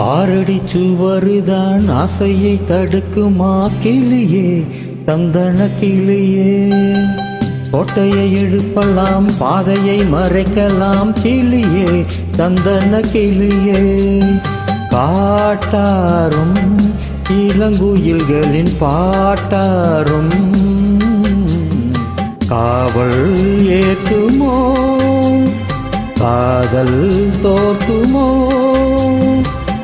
ஆறடி சுவருதான் ஆசையை தடுக்குமா கிளியே? தந்தன கிளியே. கோட்டையை எழுப்பலாம் பாதையை மறைக்கலாம் கிளியே. தந்தன கிளியே. காட்டாரும் இளங்குயில்களின் பாட்டாரும் காவல் ஏற்குமோ காதல் தோற்குமோ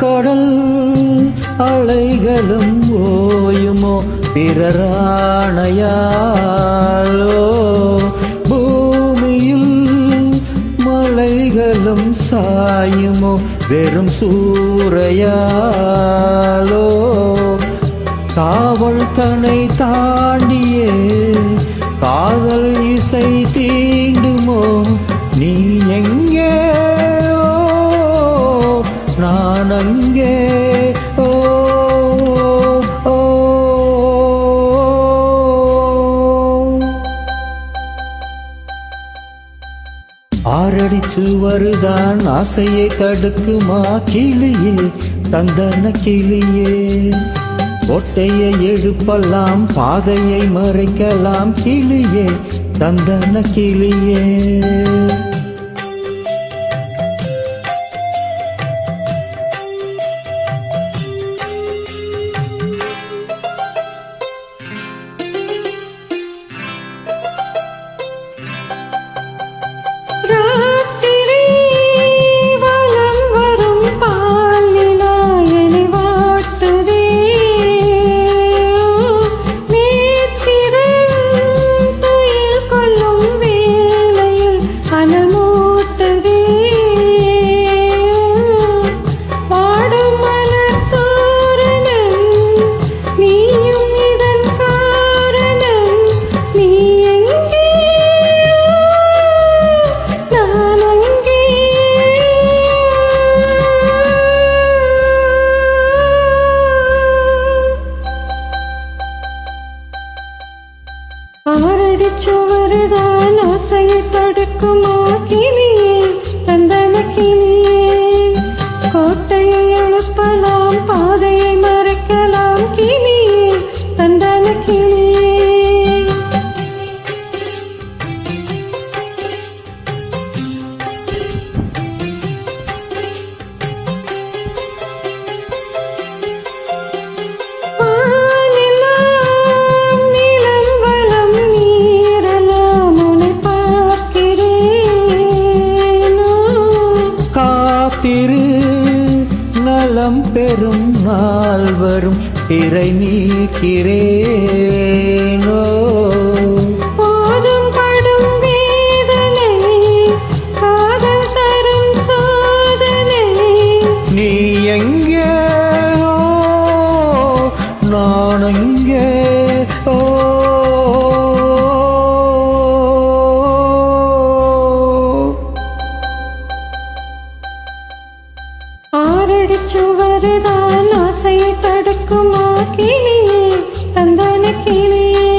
கடல் அலைகளும் ஓயுமோ பிறராணையாளோ பூமியில் மலைகளும் சாயுமோ வெறும் சூறையாளோ காவல் தனை தாண்டியே ஆறடி சுவருதான் ஆசையை தடுக்குமா கிளியே? தந்தன கிளியே. ஒட்டையை எழுப்பலாம் பாதையை மறைக்கலாம் கிளியே. தந்தன கிளியே. ஆசையை தடுக்குமா நாள் வரும் திரை நீக்கிறேனோ. நீ எங்கே தடுக்குமா கிளியே, தந்தான கிளியே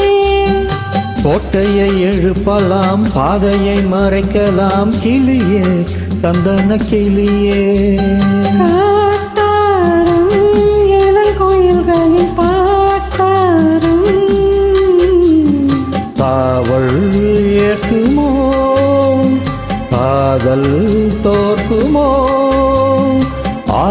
கோட்டையை எழுப்பலாம் பாதையை மறைக்கலாம் கிளியே தந்தன கிளியே. காவல் ஏற்குமோ? காதல் தோற்குமோ?